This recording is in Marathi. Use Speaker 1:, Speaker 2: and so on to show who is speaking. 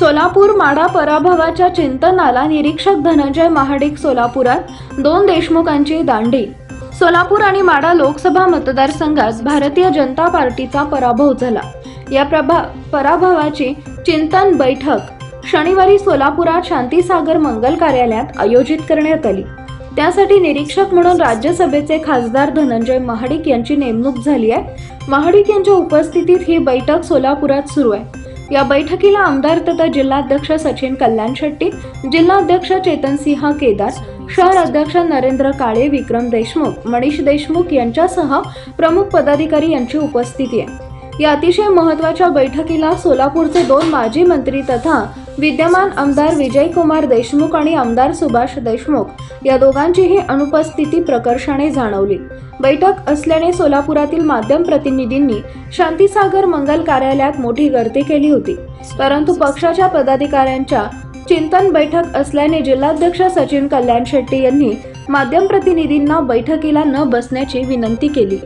Speaker 1: सोलापूर माडा पराभवाच्या चिंतनाला निरीक्षक धनंजय महाडिक सोलापुरात दोन देशमुखांची दांडी. सोलापूर आणि माडा लोकसभा मतदारसंघात भारतीय जनता पार्टीचा पराभव झाला. या प्रभा पराभवाची चिंतन बैठक शनिवारी सोलापुरात शांतीसागर मंगल कार्यालयात आयोजित करण्यात आली. त्यासाठी निरीक्षक म्हणून राज्यसभेचे खासदार धनंजय महाडिक यांची नेमणूक झाली आहे. महाडिक यांच्या उपस्थितीत ही बैठक सोलापुरात सुरू आहे. या बैठकीला आमदार तथा जिल्हाध्यक्ष सचिन कल्याण शेट्टी जिल्हाध्यक्ष चेतनसिंह केदार शहर अध्यक्ष नरेंद्र काळे विक्रम देशमुख मनीष देशमुख यांच्यासह प्रमुख पदाधिकारी यांची उपस्थिती आहे. या अतिशय महत्त्वाच्या बैठकीला सोलापूरचे दोन माजी मंत्री तथा विद्यमान आमदार विजयकुमार देशमुख आणि आमदार सुभाष देशमुख या दोघांचीही अनुपस्थिती प्रकर्षाने जाणवली. बैठक असल्याने सोलापुरातील माध्यम प्रतिनिधींनी शांतीसागर मंगल कार्यालयात मोठी गर्दी केली होती. परंतु पक्षाच्या पदाधिकाऱ्यांच्या चिंतन बैठक असल्याने जिल्हाध्यक्ष सचिन कल्याण शेट्टी यांनी माध्यम प्रतिनिधींना बैठकीला न बसण्याची विनंती केली.